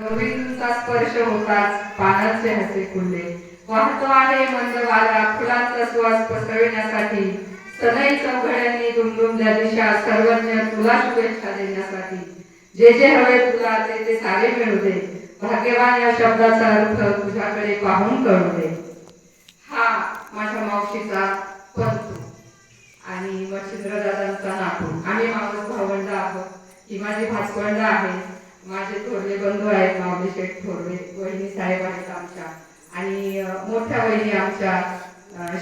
गोविंदचा स्पर्श होताच पानाचे हसे खुलले. वाहतो आहे मंद वारा फुलांचा श्वास पसरविण्यासाठी. सनई चौघड्यांनी दुमदुमल्या दिशा सर्वज्ञ तुला शुभेच्छा देण्यासाठी. जे जे हवे तुला ते ते सारे मिळू दे. भाग्यवान या शब्दाचा अर्थ तुझ्याकडे पाहून कळू दे. हा माझ्या मावशीचा पंतू आणि मच्छिंद्रदादांचा नातू. आम्ही मावस भावंड आहोत. ही माझी भासवंड आहे. माझे थोरले बंधू आहेत माऊली शेठ थोरले वहिनी साहेब आहेत आमच्या. आणि मोठ्या वहिनी आमच्या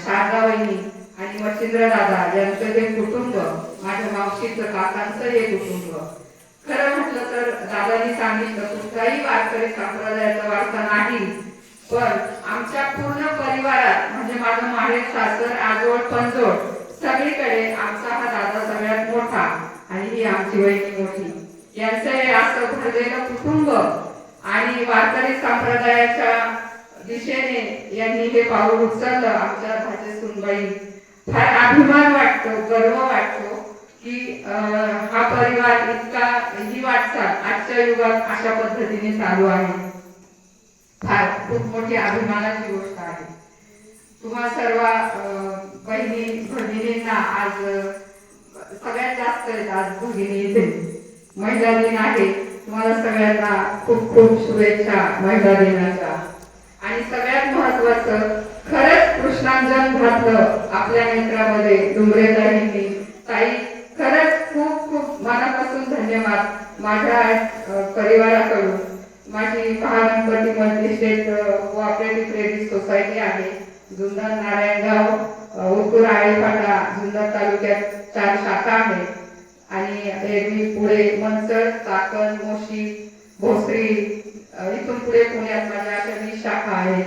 शारदा वहिनी आणि मच्छिंद्र दादा यांचं जे कुटुंब माझ्या मावशीचं काकांचं हे कुटुंब. खरं म्हटलं तर दादानी सांगितलं कुठलाही वारकरी संप्रदायाचा वारसा नाही. पण आमच्या पूर्ण परिवारात म्हणजे माझं माहेर सासर आजोळ पंजोळ सगळीकडे आमचा हा दादा सगळ्यात मोठा आणि ही आमची वहिनी मोठी. यांचं हे असं भरलेलं कुटुंब आणि वारकरी संप्रदायाच्या दिशेने यांनी हे पाऊल उचललं आमच्या भाचे सुनबाई फार अभिमान वाटतो गर्व वाटतो की अं, हा परिवार इतका ही वाटचाल आजच्या युगात अशा पद्धतीने चालू आहे. फार खूप मोठी अभिमानाची गोष्ट आहे. तुम्हा सर्व अं, बहिणी भगिनींना आज सगळ्यात जास्त आज भगिनी इथे. महिला दिन आहे. तुम्हाला सगळ्यांना खूप खूप शुभेच्छा महिला दिनाच्या आणि सगळ्यात महत्वाचं खरंच कृष्णांजन घातलं आपल्या मित्रामध्ये डुंबरेताईंनी ताई खरंच खूप खूप मनापासून धन्यवाद माझ्या परिवाराकडून. माझी महागणपती मंत्री स्टेट कोऑपरेटिव्ह क्रेडिट सोसायटी आहे. जुन्नर नारायणगाव अ, उत्तूर आळेपाटा जुन्नर तालुक्यात चार शाखा आहेत. आणि एरवी पुढे मनसर चाकण मोशी भोसरी इथून पुढे पुण्यात माझ्या अशा मी शाखा आहे.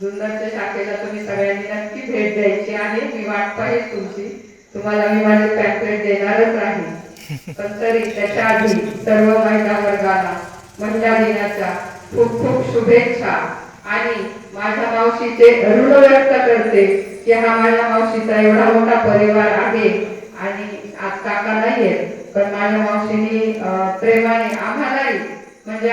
जुन्नरच्या शाखेला तुम्ही सगळ्यांनी नक्की भेट द्यायची आहे. मी वाट पाहिजे तुमची. तुम्हाला मी माझे पॅम्पलेट देणारच आहे. पण तरी त्याच्या आधी सर्व महिला वर्गाला महिला दिनाच्या खूप खूप शुभेच्छा. आणि माझ्या मावशीचे ऋण व्यक्त करते की हा माझ्या मावशीचा एवढा मोठा परिवार आहे. आज काका नाहीयेत पण माझ्या मावशीने प्रेमाने आम्हालाही म्हणजे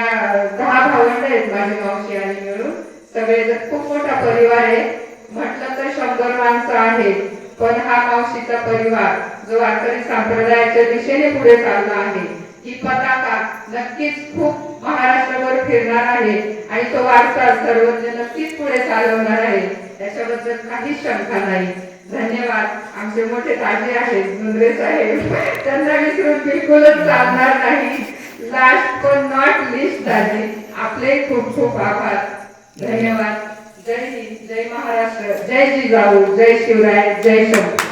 दहा भावंड आहेत माझी मावशी आणि मिळून सगळे खूप मोठा परिवार आहे. म्हटलं तर शंभर माणसं आहेत पण हा मावशीचा परिवार जो वारकरी संप्रदायाच्या दिशेने पुढे चालला आहे ही पताका नक्कीच खूप महाराष्ट्रभर फिरणार आहे आणि तो वारसा सर्वज्ञ नक्कीच पुढे चालवणार आहे. त्याच्याबद्दल काहीच शंका नाही. धन्यवाद. आमचे मोठे ताजे आहेत मुंद्रे साहेब. त्यांना विसरून बिलकुलच चालणार नाही. लास्ट पण नॉट लिस्ट झाले आपले खूप खूप आभार. धन्यवाद. जय हिंद जय महाराष्ट्र. जय जिजाऊ जय शिवराय जय शंकर.